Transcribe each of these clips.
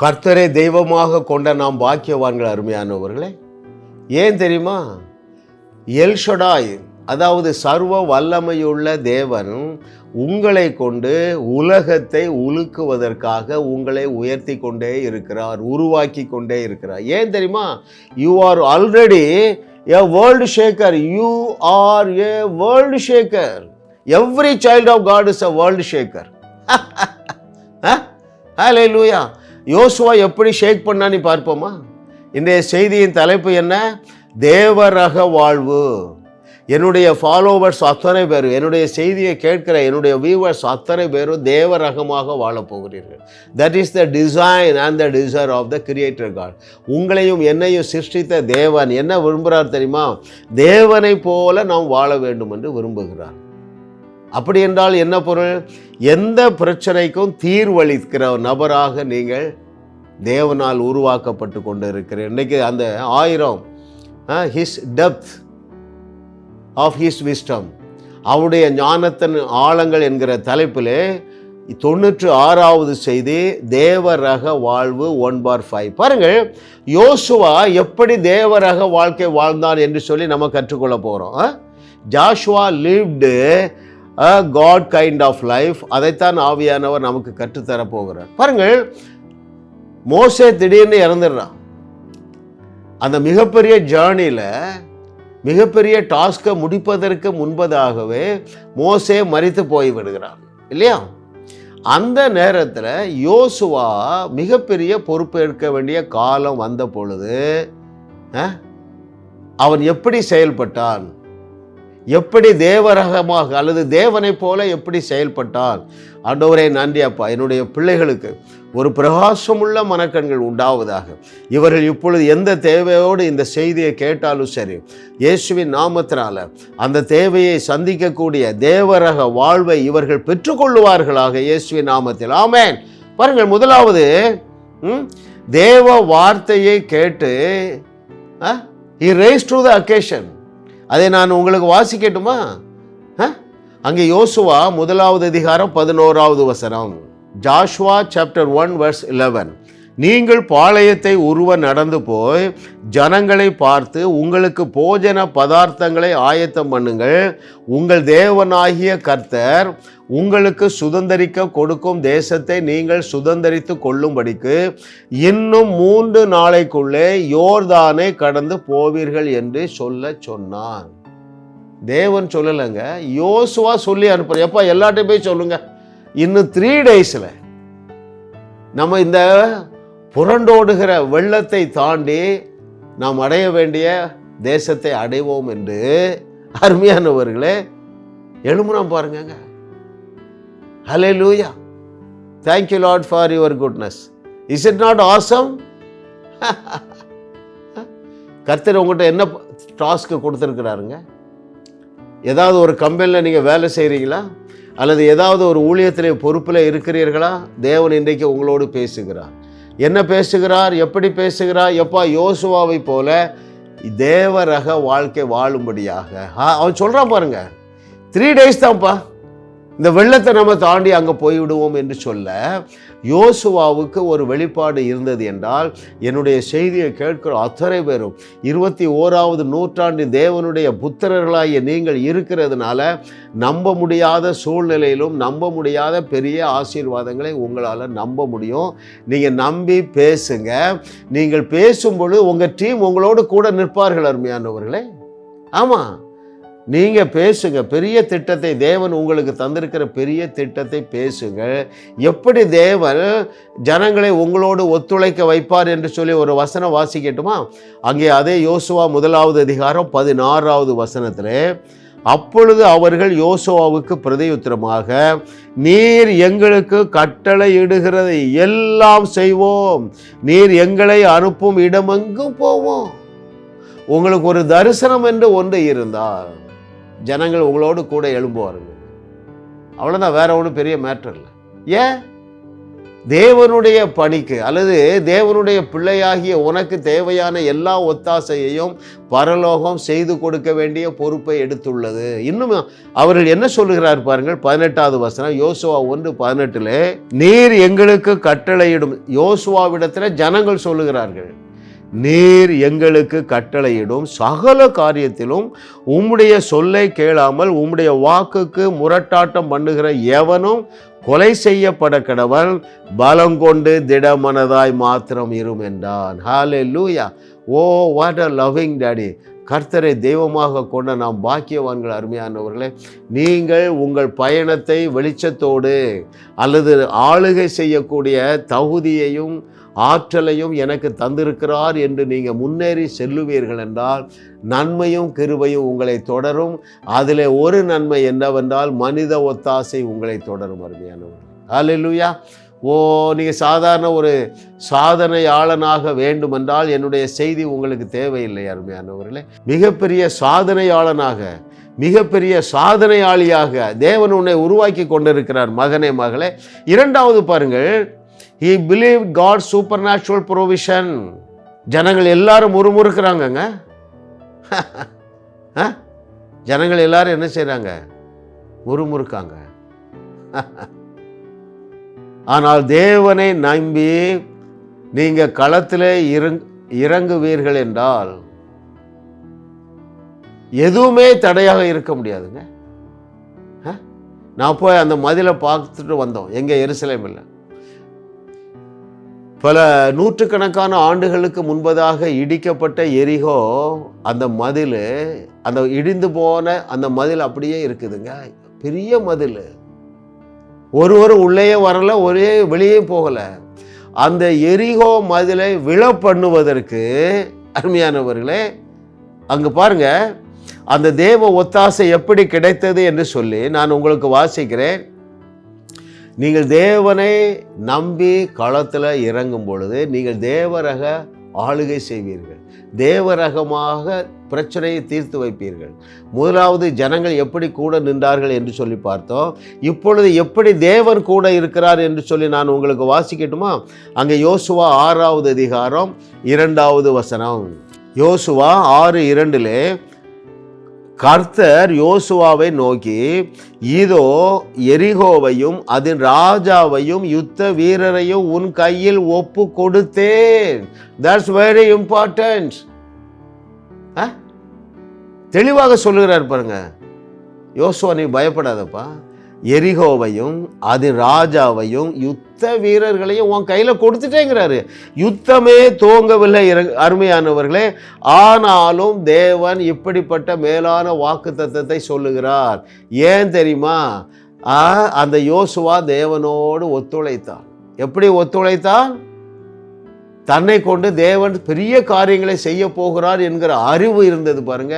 கர்த்தரை தெய்வமாக கொண்ட நாம் பாக்கியவான்கள் அருமையானவர்களே ஏன் தெரியுமா? எல்ஷடாய் அதாவது சர்வ வல்லமையுள்ள தேவன் உங்களை கொண்டு உலகத்தை உலுக்குவதற்காக உங்களை உயர்த்தி கொண்டே இருக்கிறார் உருவாக்கி கொண்டே இருக்கிறார். ஏன் தெரியுமா? You are already a world shaker you are a world shaker every child of God is a world shaker hallelujah யோசுவா எப்படி ஷேக் பண்ணான்னு பார்ப்போமா? இன்றைய செய்தியின் தலைப்பு என்ன? தேவரக வாழ்வு. என்னுடைய ஃபாலோவர்ஸ் அத்தனை பேர் என்னுடைய செய்தியை கேட்கிற என்னுடைய வியூவர்ஸ் அத்தனை பேரும் தேவரகமாக வாழப்போகிறீர்கள் that is the design and the desire of the creator God உங்களையும் என்னையும் சிருஷ்டித்த தேவன் என்ன விரும்புகிறார் தெரியுமா? தேவனை போல நாம் வாழ வேண்டும் என்று விரும்புகிறார். அப்படி என்றால் என்ன பொருள்? எந்த பிரச்சனைக்கும் தீர்வளிக்கிற நபராக நீங்கள் தேவனால் உருவாக்கப்பட்டு கொண்டு இருக்கிற இன்னைக்கு அந்த ஆயிரம் his depth of his wisdom அவருடைய ஞானத்தின் ஆழங்கள் என்கிற தலைப்பிலே தொண்ணூற்று ஆறாவது செய்தி தேவரக வாழ்வு ஒன் பார் ஃபைவ் பாருங்கள் யோசுவா எப்படி தேவரக வாழ்க்கை வாழ்ந்தான் என்று சொல்லி நம்ம கற்றுக்கொள்ள போகிறோம் Joshua lived a God kind of life அதைத்தான் ஆவியானவர் நமக்கு கற்றுத்தரப்போகிறார். பாருங்கள் மோசே திடீர்னு இறந்துடுறான். அந்த மிகப்பெரிய ஜேர்னியில் மிகப்பெரிய டாஸ்கை முடிப்பதற்கு முன்பதாகவே மோசே மறித்து போய்விடுகிறான் இல்லையா? அந்த நேரத்தில் யோசுவா மிகப்பெரிய பொறுப்பேற்க வேண்டிய காலம் வந்த பொழுது அவன் எப்படி செயல்பட்டான்? எப்படி தேவரகமாக அல்லது தேவனைப் போல எப்படி செயல்பட்டால்? ஆண்டவரே நன்றி அப்பா. என்னுடைய பிள்ளைகளுக்கு ஒரு பிரகாசமுள்ள மனக்கண்கள் உண்டாவதாக. இவர்கள் இப்பொழுது எந்த தேவையோடு இந்த செய்தியை கேட்டாலும் சரி இயேசுவின் நாமத்தினால அந்த தேவையை சந்திக்கக்கூடிய தேவரக வாழ்வை இவர்கள் பெற்றுக்கொள்ளுவார்களாக இயேசுவின் நாமத்தில். ஆமேன். பாருங்கள் முதலாவது ம், தேவ வார்த்தையை கேட்டு rise to the occasion அதை நான் உங்களுக்கு வாசிக்கட்டுமா ஆ? அங்கே யோசுவா முதலாவது அதிகாரம் பதினோராவது வசனம். ஜாஷ்வா சாப்டர் ஒன் வர்ஸ் 11 நீங்கள் பாளையத்தை உருவ நடந்து போய் ஜனங்களை பார்த்து உங்களுக்கு போஜன பதார்த்தங்களை ஆயத்தம் பண்ணுங்கள். உங்கள் தேவனாகிய கர்த்தர் உங்களுக்கு சுதந்திரிக்க கொடுக்கும் தேசத்தை நீங்கள் சுதந்திரித்து கொள்ளும்படிக்கு இன்னும் மூன்று நாளைக்குள்ளே யோர்தானை கடந்து போவீர்கள் என்று சொல்ல சொன்னான் தேவன் சொல்லலைங்க. யோசுவா சொல்லி அனுப்புற எப்பா எல்லாட்டையும் போய் சொல்லுங்க. இன்னும் த்ரீ டேஸில் நம்ம இந்த புரண்டோடுகிற வெள்ளத்தை தாண்டி நாம் அடைய வேண்டிய தேசத்தை அடைவோம் என்று அருமையானவர்களே எழுமுனம் பாருங்க hallelujah thank you lord for your goodness is it not awesome கர்த்தர் உங்கள்கிட்ட என்ன டாஸ்க்கு கொடுத்துருக்குறாருங்க? ஏதாவது ஒரு கம்பெனியில் நீங்கள் வேலை செய்கிறீங்களா அல்லது ஏதாவது ஒரு ஊழியத்தில் பொறுப்பில் இருக்கிறீர்களா? தேவன் இன்றைக்கு உங்களோடு பேசுகிறார். என்ன பேசுகிறார் எப்படி பேசுகிறார்? எப்பா யோசுவாவை போல தேவ ரக வாழ்க்கை வாழும்படியாக. அவன் சொல்கிறான் பாருங்க. த்ரீ டேஸ் தான்ப்பா. இந்த வெள்ளத்தை நம்ம தாண்டி அங்கே போய்விடுவோம் என்று சொல்ல யோசுவாவுக்கு ஒரு வெளிப்பாடு இருந்தது என்றால் என்னுடைய செய்தியை கேட்கிற அத்தனை பேரும் இருபத்தி ஓராவது நூற்றாண்டின் தேவனுடைய புத்திரர்களாகிய நீங்கள் இருக்கிறதுனால நம்ப முடியாத சூழ்நிலையிலும் நம்ப முடியாத பெரிய ஆசீர்வாதங்களை உங்களால் நம்ப முடியும். நீங்கள் நம்பி பேசுங்க. நீங்கள் பேசும்பொழுது உங்கள் டீம் உங்களோடு கூட நிற்பார்கள் அருமையானவர்களே. ஆமாம் நீங்கள் பேசுங்க. பெரிய திட்டத்தை தேவன் உங்களுக்கு தந்திருக்கிற பெரிய திட்டத்தை பேசுங்க. எப்படி தேவன் ஜனங்களை உங்களோடு ஒத்துழைக்க வைப்பார் என்று சொல்லி ஒரு வசனம் வாசிக்கட்டுமா? அங்கே அதே யோசுவா முதலாவது அதிகாரம் பதினாறாவது வசனத்தில் அப்பொழுது அவர்கள் யோசுவாவுக்கு பிரதியுத்தரமாக நீர் எங்களுக்கு கட்டளை இடுகிறதை எல்லாம் செய்வோம். நீர் எங்களை அனுப்பும் இடமெங்கும் போவோம். உங்களுக்கு ஒரு தரிசனம் என்று ஒன்று இருந்தால் ஜனங்கள் உங்களோடு கூட எழும்புவார்கள் அவ்வளோதான் வேற ஒன்றும் பெரிய மேட்டர் இல்லை. ஏன்? தேவனுடைய பணிக்கு அல்லது தேவனுடைய பிள்ளையாகிய உனக்கு தேவையான எல்லா ஒத்தாசையையும் பரலோகம் செய்து கொடுக்க வேண்டிய பொறுப்பை எடுத்துள்ளது. இன்னும் அவர்கள் என்ன சொல்லுகிறார் பாருங்கள் பதினெட்டாவது வசனம் யோசுவா ஒன்று பதினெட்டுல நீர் எங்களுக்கு கட்டளையிடும். யோசுவாவிடத்தில் ஜனங்கள் சொல்லுகிறார்கள். நீர் எங்களுக்கு கட்டளையிடும். சகல காரியத்திலும் உம்முடைய சொல்லை கேளாமல் உம்முடைய வாக்குக்கு முரட்டாட்டம் பண்ணுகிற எவனும் கொலை செய்யப்பட கடவன். பலம் கொண்டு திடமனதாய் மாத்திரம் இரும் என்றான். Hallelujah oh what a loving daddy கர்த்தரை தெய்வமாக கொண்ட நாம் பாக்கியவான்கள் அருமையானவர்களே நீங்கள் உங்கள் பயணத்தை வெளிச்சத்தோடு அல்லது ஆளுகை செய்யக்கூடிய தகுதியையும் ஆற்றலையும் எனக்கு தந்திருக்கிறார் என்று நீங்கள் முன்னேறி செல்லுவீர்கள் என்றால் நன்மையும் கிருபையும் உங்களை தொடரும். அதில் ஒரு நன்மை என்னவென்றால் மனித ஒத்தாசை உங்களை தொடரும் அருமையானவர்கள். அல்லேலூயா ஓ நீங்கள் சாதாரண ஒரு சாதனையாளனாக வேண்டுமென்றால் என்னுடைய செய்தி உங்களுக்கு தேவையில்லை அருமையானவர்களே மிகப்பெரிய சாதனையாளனாக மிகப்பெரிய சாதனையாளியாக தேவன் உன்னை உருவாக்கி கொண்டிருக்கிறார் மகனே மகளே. இரண்டாவது பாருங்கள். He believe God supernatural provision ஜனங்கள் எல்லாரும் முறுமுறுக்கிறாங்கங்க. ஆ? ஜனங்கள் எல்லாரும் என்ன செய்கிறாங்க முறுமுறுக்காங்க. ஆனால் தேவனை நம்பி நீங்கள் களத்தில் இறங் இறங்குவீர்கள் என்றால் எதுவுமே தடையாக இருக்க முடியாதுங்க. ஆ? நான் போய் அந்த மதிலை பார்த்துட்டு வந்தோம். எங்கே எருசலேமில் பல நூற்றுக்கணக்கான ஆண்டுகளுக்கு முன்பதாக இடிக்கப்பட்ட எரிகோ அந்த மதில் அந்த இடிந்து போன அந்த மதில் அப்படியே இருக்குதுங்க. பெரிய மதில். ஒருவர் உள்ளேயே வரல ஒரே வெளியே போகலை. அந்த எரிகோ மதிலை விழ பண்ணுவதற்கு அருமையானவர்களே அங்கே பாருங்க அந்த தேவ ஒத்தாசை எப்படி கிடைத்தது என்று சொல்லி நான் உங்களுக்கு வாசிக்கிறேன். நீங்கள் தேவனை நம்பி களத்தில் இறங்கும் பொழுது நீங்கள் தேவரக ஆளுகை செய்வீர்கள். தேவரகமாக பிரச்சனையை தீர்த்து வைப்பீர்கள். முதலாவது ஜனங்கள் எப்படி கூட நின்றார்கள் என்று சொல்லி பார்த்தோம். இப்பொழுது எப்படி தேவன் கூட இருக்கிறார் என்று சொல்லி நான் உங்களுக்கு வாசிக்கட்டுமா? அங்கே யோசுவா ஆறாவது அதிகாரம் இரண்டாவது வசனம். யோசுவா ஆறு இரண்டிலே கர்த்தர் யோசுவாவை நோக்கி இதோ எரிகோவையும் அதன் ராஜாவையும் யுத்த வீரரையும் உன் கையில் ஒப்பு கொடுத்தேன் தட்ஸ் வெரி இம்பார்ட்டன்ட் தெளிவாக சொல்லுகிறார் பாருங்க. யோசுவா நீ பயப்படாதப்பா. எரிகோவையும் அது ராஜாவையும் யுத்த வீரர்களையும் உன் கையில் கொடுத்துட்டேங்கிறாரு. யுத்தமே தூங்கவில்லை அருமையானவர்களே. ஆனாலும் தேவன் இப்படிப்பட்ட மேலான வாக்கு தத்துவத்தை சொல்லுகிறார். ஏன் தெரியுமா? ஆ, அந்த யோசுவா தேவனோடு ஒத்துழைத்தான். எப்படி ஒத்துழைத்தான்? தன்னை கொண்டு தேவன் பெரிய காரியங்களை செய்ய போகிறார் என்கிற அறிவு இருந்தது பாருங்க.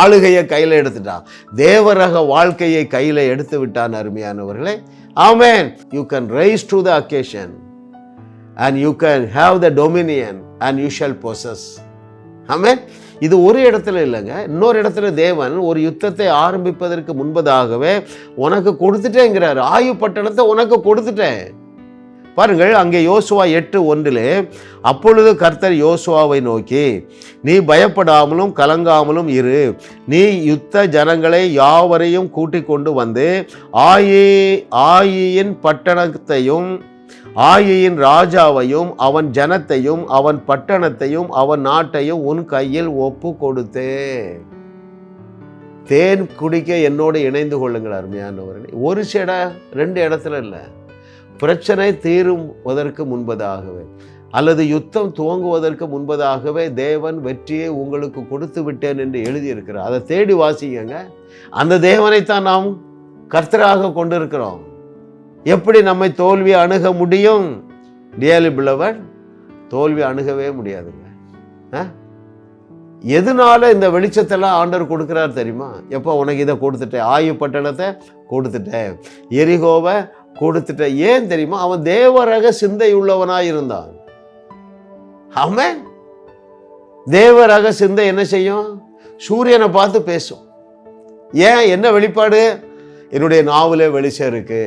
ஆளுகையை கையில் எடுத்துட்டான் தேவரக வாழ்க்கையை கையில் எடுத்து விட்டான் அருமையானவர்களே. Amen you can rise to the occasion and you can have the dominion and you shall possess amen இது ஒரு இடத்துல இல்லைங்க. இன்னொரு இடத்துல தேவன் ஒரு யுத்தத்தை ஆரம்பிப்பதற்கு முன்பதாகவே உனக்கு கொடுத்துட்டேங்கிறார். ஆயு பட்டணத்தை உனக்கு கொடுத்துட்டேன். பாருங்கள் அங்கே யோசுவா எட்டு ஒன்றிலே அப்பொழுது கர்த்தர் யோசுவாவை நோக்கி நீ பயப்படாமலும் கலங்காமலும் இரு. நீ யுத்த ஜனங்களை யாவரையும் கூட்டிக் கொண்டு வந்து ஆயி ஆயியின் பட்டணத்தையும் ஆயியின் ராஜாவையும் அவன் ஜனத்தையும் அவன் பட்டணத்தையும் அவன் நாட்டையும் உன் கையில் ஒப்பு கொடுத்தே. தேன் குடிக்க என்னோடு இணைந்து கொள்ளுங்கள் அருமையானவர்களே. ஒரு செட ரெண்டு இடத்துல இல்லை. பிரச்சனை தீருவதற்கு முன்பதாகவே அல்லது யுத்தம் துவங்குவதற்கு முன்பதாகவே தேவன் வெற்றியை உங்களுக்கு கொடுத்து விட்டேன் என்று எழுதியிருக்கிறார். அதை தேடி வாசிக்கங்க அந்த தேவனைத்தான் நாம் கர்த்தராக கொண்டிருக்கிறோம். எப்படி நம்மை தோல்வி அணுக முடியும்? டியலி பிளவன் தோல்வி அணுகவே முடியாதுங்க. ஆ? எதனால இந்த வெளிச்சத்தெல்லாம் ஆண்டவர் கொடுக்குறாரு தெரியுமா? எப்போ உனக்கு இதை கொடுத்துட்டேன் ஆயு பட்டணத்தை கொடுத்துட்டேன். எரிகோவை கொடுத்துட்டேன் ஏன் தெரியுமா? அவன் தேவரக சிந்தை உள்ளவனாக இருந்தான் அவன் தேவரக சிந்தை என்ன செய்யும்? சூரியனை பார்த்து பேசும். ஏன்? என்ன வெளிப்பாடு? என்னுடைய நாவலே வெளிச்சம் இருக்கு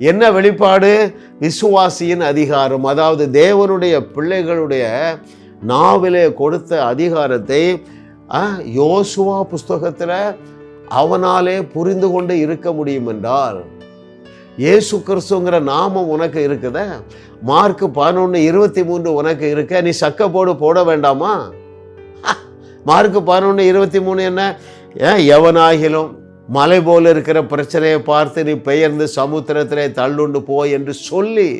என்ன வெளிப்பாடு? விசுவாசியின் அதிகாரம். அதாவது தேவனுடைய பிள்ளைகளுடைய நாவிலே கொடுத்த அதிகாரத்தை ஆ, யோசுவா புஸ்தகத்தில் அவனாலே புரிந்து கொண்டு இருக்க முடியும் என்றால் ஏசு கிறிஸ்துங்கிற நாமம் உனக்கு இருக்குத? மார்க் பதினொன்று இருபத்தி மூன்று உனக்கு இருக்க? நீ சக்க போடு போட வேண்டாமா? மார்க் பதினொன்று இருபத்தி மூணு என்ன? ஏன் எவனாகிலும் மலை போல் இருக்கிற பிரச்சனையை பார்த்து நீ பெயர்ந்து சமுத்திரத்திலே தள்ளுண்டு போ என்று சொல்லி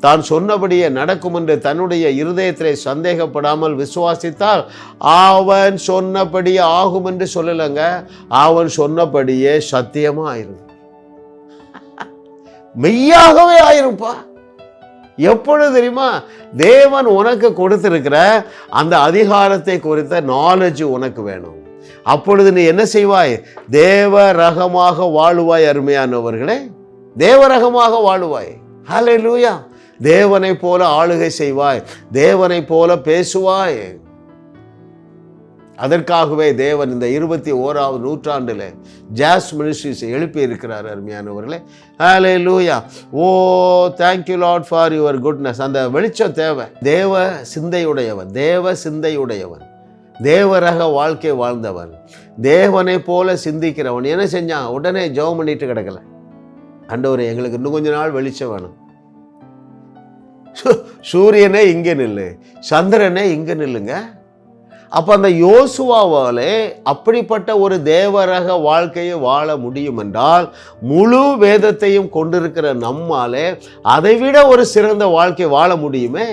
தான் சொன்னபடியே நடக்கும் என்று தன்னுடைய இருதயத்திலே சந்தேகப்படாமல் விசுவாசித்தால் அவன் சொன்னபடியே ஆகும் என்று சொல்லலைங்க. அவன் சொன்னபடியே சத்தியமாக இருக்கும் மெய்யாகவே ஆயிருப்பா. எப்பொழுது தெரியுமா? தேவன் உனக்கு கொடுத்திருக்கிற அந்த அதிகாரத்தை குறித்த நாலேஜ் உனக்கு வேணும். அப்பொழுது நீ என்ன செய்வாய்? தேவ ரகமாக வாழுவாய் அருமையானவர்களே. தேவ ரகமாக வாழுவாய். லூயா தேவனை போல ஆளுகை செய்வாய். தேவனை போல பேசுவாய். அதற்காகவே தேவன் இந்த இருபத்தி ஓராவது நூற்றாண்டில் ஜாஸ் மினிஸ்ட்ரிஸ் எழுப்பி இருக்கிறார் அருமையானவர்களே. Hallelujah oh thank you lord for your goodness அந்த வெளிச்சம் தேவை. தேவ சிந்தையுடையவன் தேவ சிந்தையுடையவன் தேவரக வாழ்க்கை வாழ்ந்தவன் தேவனை போல சிந்திக்கிறவன். என்ன செஞ்சான்? உடனே ஜெபம் பண்ணிட்டு கிடக்கல. அண்டவர் எங்களுக்கு இன்னும் கொஞ்ச நாள் வெளிச்சம் வேணும். சு- சூரியனே இங்கே நில்லு. சந்திரனே இங்கே நில்லுங்க. அப்போ அந்த யோசுவாவாலே அப்படிப்பட்ட ஒரு தேவரக வாழ்க்கையை வாழ முடியும் என்றால் முழு வேதத்தையும் கொண்டிருக்கிற நம்மாலே அதைவிட ஒரு சிறந்த வாழ்க்கை வாழ முடியுமே?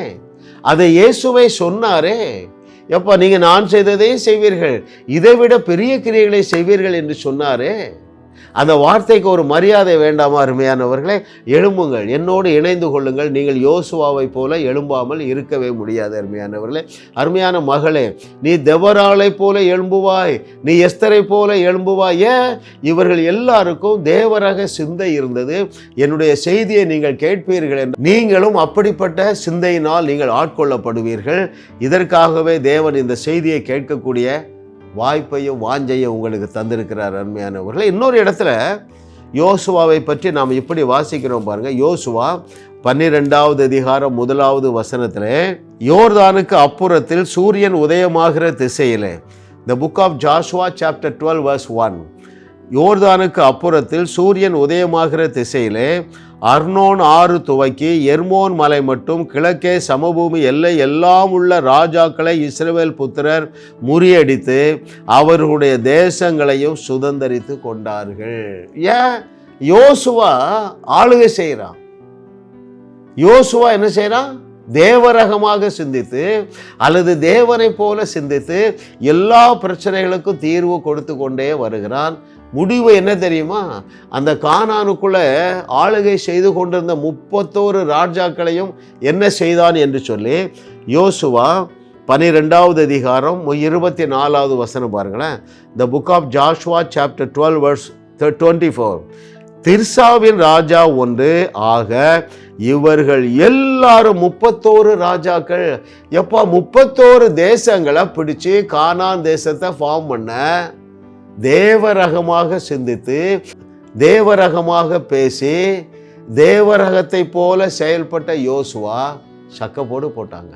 அதை இயேசுவை சொன்னாரே. எப்போ நீங்கள் நான் செய்ததையும் செய்வீர்கள். இதைவிட பெரிய கிரியைகளை செய்வீர்கள் என்று சொன்னாரே. அந்த வார்த்தைக்கு ஒரு மரியாதை வேண்டாமா அருமையானவர்களே? எழும்புங்கள். என்னோடு இணைந்து கொள்ளுங்கள். நீங்கள் யோசுவாவை போல எழும்பாமல் இருக்கவே முடியாது அருமையானவர்களே. அருமையான மகளே நீ தெவராளை போல எழும்புவாய். நீ எஸ்தரை போல எழும்புவாய். ஏன்? இவர்கள் எல்லாருக்கும் தேவரக சிந்தை இருந்தது. என்னுடைய செய்தியை நீங்கள் கேட்பீர்கள் என்று. நீங்களும் அப்படிப்பட்ட சிந்தையினால் நீங்கள் ஆட்கொள்ளப்படுவீர்கள். இதற்காகவே தேவன் இந்த செய்தியை கேட்கக்கூடிய வாய்ப்பையும் வாஞ்சையும் உங்களுக்கு தந்திருக்கிறார் அருமையானவர்களே. இன்னொரு இடத்துல யோசுவாவை பற்றி நாம் இப்படி வாசிக்கிறோம் பாருங்கள் யோசுவா பன்னிரெண்டாவது அதிகாரம் முதலாவது வசனத்தில் யோர்தானுக்கு அப்புறத்தில் சூரியன் உதயமாகிற திசையில். The book of Joshua chapter twelve verse one யோர்தானுக்கு அப்புறத்தில் சூரியன் உதயமாகிற திசையிலே அர்னோன் ஆறு துவக்கி எர்மோன் மலை மட்டும் கிழக்கே சமபூமி எல்லை எல்லாம் உள்ள ராஜாக்களை இஸ்ரேல் புத்திரர் முறியடித்து அவர்களுடைய தேசங்களையும் சுதந்தரித்து கொண்டார்கள். ஏன்? யோசுவா ஆளுகை செய்கிறான். யோசுவா என்ன செய்கிறான்? தேவரகமாக சிந்தித்து அல்லது தேவனை போல சிந்தித்து எல்லா பிரச்சனைகளுக்கும் தீர்வு கொடுத்து கொண்டே வருகிறான். முடிவு என்ன தெரியுமா? அந்த கானானுக்குள்ள ஆளுகை செய்து கொண்டிருந்த முப்பத்தோரு ராஜாக்களையும் என்ன செய்தான் என்று சொல்லி யோசுவா பனிரெண்டாவது அதிகாரம் இருபத்தி நாலாவது வசனம் பாருங்களேன். The book of Joshua chapter twelve verse twenty four திர்சாவின் ராஜா ஒன்று. ஆக இவர்கள் எல்லாரும் முப்பத்தோரு ராஜாக்கள். எப்பா முப்பத்தோரு தேசங்களை பிடிச்சு கானான் தேசத்தை ஃபார்ம் பண்ண தேவரகமாக சிந்தித்து தேவரகமாக பேசி தேவரகத்தை போல செயல்பட்ட யோசுவா சக்கப்போடு போட்டாங்க.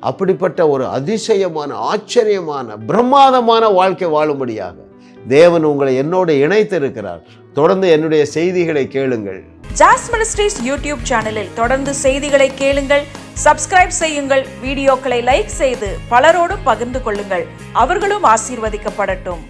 அப்படிப்பட்ட ஒரு அதிசயமான ஆச்சரியமான பிரம்மாதமான வாழ்க்கை வாழும்படியாக தேவன் உங்களை என்னோடு இணைத்து இருக்கிறார் தொடர்ந்து என்னுடைய செய்திகளை கேளுங்கள். ஜாஸ் மினிஸ்ட்ரீஸ் யூடியூப் சேனலில் தொடர்ந்து செய்திகளை கேளுங்கள். சப்ஸ்கிரைப் செய்யுங்கள். வீடியோக்களை லைக் செய்து பலரோடும் பகிர்ந்து கொள்ளுங்கள். அவர்களும் ஆசீர்வதிக்கப்படட்டும்.